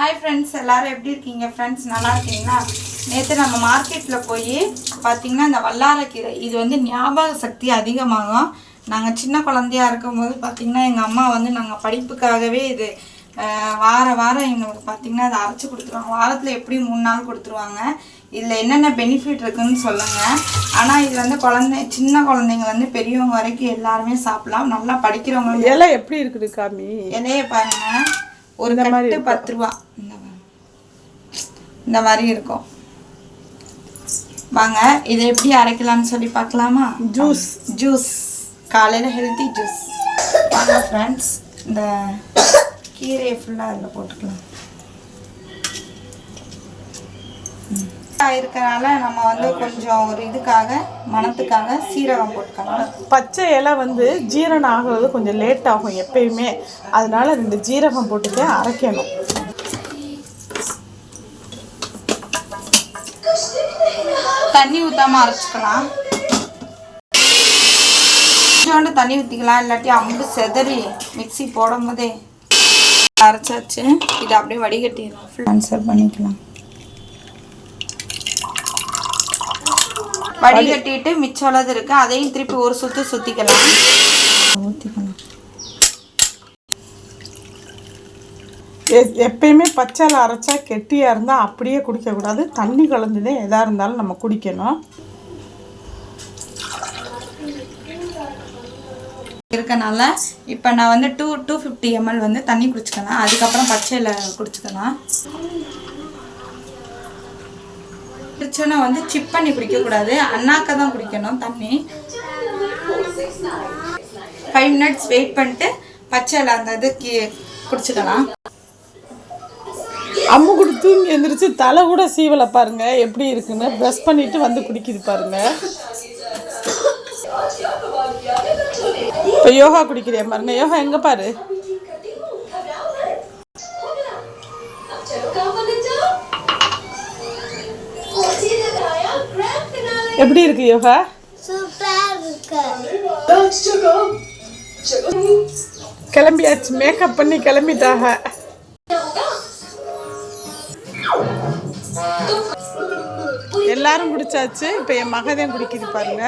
Hi friends எல்லாரும் எப்படி இருக்கீங்க? ஃப்ரெண்ட்ஸ் நல்லா இருக்கீங்களா? நேற்று நம்ம மார்க்கெட்டில் போய் பார்த்தீங்கன்னா இந்த வல்லாரக்கீரை இது வந்து ஞாபக சக்தி அதிகமாகும். நாங்கள் சின்ன குழந்தையா இருக்கும்போது பார்த்தீங்கன்னா எங்கள் அம்மா வந்து நாங்கள் படிப்புக்காகவே இது வார வாரம் எங்களுக்கு பார்த்தீங்கன்னா அதை அரைச்சி கொடுத்துருவாங்க. வாரத்தில் எப்படியும் மூணு நாள் கொடுத்துருவாங்க இதில் என்னென்ன பெனிஃபிட் இருக்குன்னு சொல்லுங்கள் ஆனால் இது வந்து குழந்தை சின்ன குழந்தைங்க வந்து பெரியவங்க வரைக்கும் எல்லாருமே சாப்பிடலாம். நல்லா படிக்கிறவங்க இலை எப்படி இருக்குது காமி? இலைய பாருங்க. ஒரு கட்டு பத்து ரூபா இந்த மாதிரி. இருக்கும். வாங்க இதை எப்படி அரைக்கலாம்னு சொல்லி பார்க்கலாமா? ஜூஸ் ஜூஸ் காலையில் ஹெல்த்தி ஜூஸ் வாங்க ஃப்ரெண்ட்ஸ் இந்த கீரையை ஃபுல்லாக அதில் போட்டுக்கலாம். இருக்கறனால நம்ம வந்து கொஞ்சம் ஒரு இதுக்காக மணத்துக்காக சீரகம் போட்டுக்கலாம் பச்சை இலை வந்து ஜீரணம் ஆகுறது கொஞ்சம் லேட் ஆகும் எப்பயுமே. அதனால ரெண்டு ஜீரகம் போட்டுட்டு அரைக்கணும். தண்ணி ஊற்றாம அரைச்சிக்கலாம். கொஞ்சோண்டு தண்ணி ஊற்றிக்கலாம் இல்லாட்டி அம்பு செதறி மிக்ஸி போடும் போதே அரைச்சாச்சு. இதை அப்படியே வடிகட்டிடலாம். ட்ரான்ஸ்ஃபர் பண்ணிக்கலாம். வடிகட்டிட்டு மிச்சம் உள்ளது இருக்கு. அதையும் திருப்பி ஒரு சுத்து சுத்திக்கலாம். ஊற்றிக்கலாம் எப்பயுமே பச்சை இலை அரைச்சா கெட்டியாக இருந்தால் அப்படியே குடிக்கக்கூடாது தண்ணி கலந்துதே எதாக இருந்தாலும் நம்ம குடிக்கணும். இருக்கனால இப்போ நான் வந்து டூ டூ ஃபிஃப்டி எம்எல் வந்து தண்ணி குடிச்சுக்கலாம். அதுக்கப்புறம் பச்சையில் குடிச்சுக்கலாம். குடிச்சோன்னா வந்து சிப் பண்ணி குடிக்கக்கூடாது. அண்ணாக்க தான் குடிக்கணும் தண்ணி. ஃபைவ் மினிட்ஸ் வெயிட் பண்ணிட்டு பச்சையில் அந்த இது கீ குடிச்சுக்கலாம். அம்மு கூட தூங்கி எழுந்திரிச்சு தலை கூட சீவலை பாருங்க எப்படி இருக்குன்னு ப்ரெஷ் பண்ணிட்டு வந்து குடிக்குது பாருங்க. இப்போ யோகா குடிக்கிறேன் பாருங்க? யோகா எங்கே பாரு? எப்படி இருக்கு யோகா? கிளம்பியாச்சு. மேக்கப் பண்ணி கிளம்பிட்டாக. எல்லாரும் குடிச்சாச்சு. இப்ப என் மகதையும் குடிக்குது பாருங்க.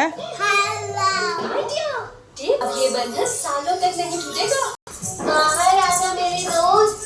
महाराजा मेरे दोस्त